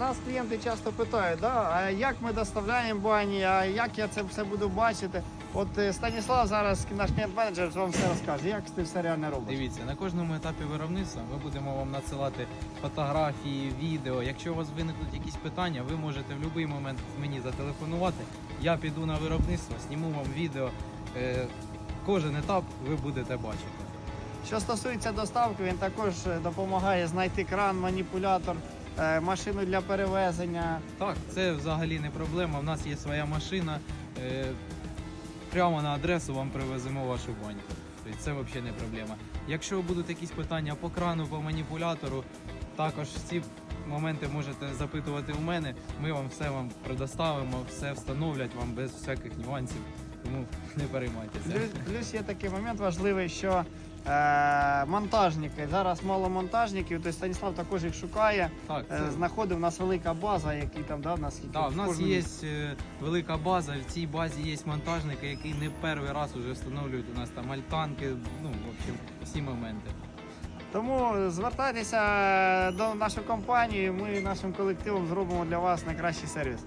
нас клієнти часто питають, да, а як ми доставляємо бані, а як я це все буду бачити. От е, Станіслав зараз, наш клієнт-менеджер, вам все розкаже, як ти все реально робиш. Дивіться, на кожному етапі виробництва ми будемо вам надсилати фотографії, відео. Якщо у вас виникнуть якісь питання, ви можете в будь-який момент мені зателефонувати. Я піду на виробництво, зніму вам відео. Е, Кожен етап ви будете бачити. Що стосується доставки, він також е, допомагає знайти кран, маніпулятор, машину для перевезення. Так, це взагалі не проблема. У нас є своя машина. Е, Прямо на адресу вам привеземо вашу баньку. Тобто це взагалі не проблема. Якщо будуть якісь питання по крану, по маніпулятору, також ці моменти можете запитувати у мене. Ми вам все вам предоставимо, все встановлять вам без всяких нюансів. Тому не переймайтеся. Плюс, плюс є такий момент важливий, що е, монтажники. Зараз мало монтажників, тобто Станіслав також їх шукає. Так, Е, знаходив у нас велика база, які там да, в нас Да, в нас кожному- є е, велика база. В цій базі є монтажники, які не перший раз вже встановлюють у нас там альтанки. Ну, в общем, всі моменти. Тому звертайтеся до нашої компанії. Ми нашим колективом зробимо для вас найкращий сервіс.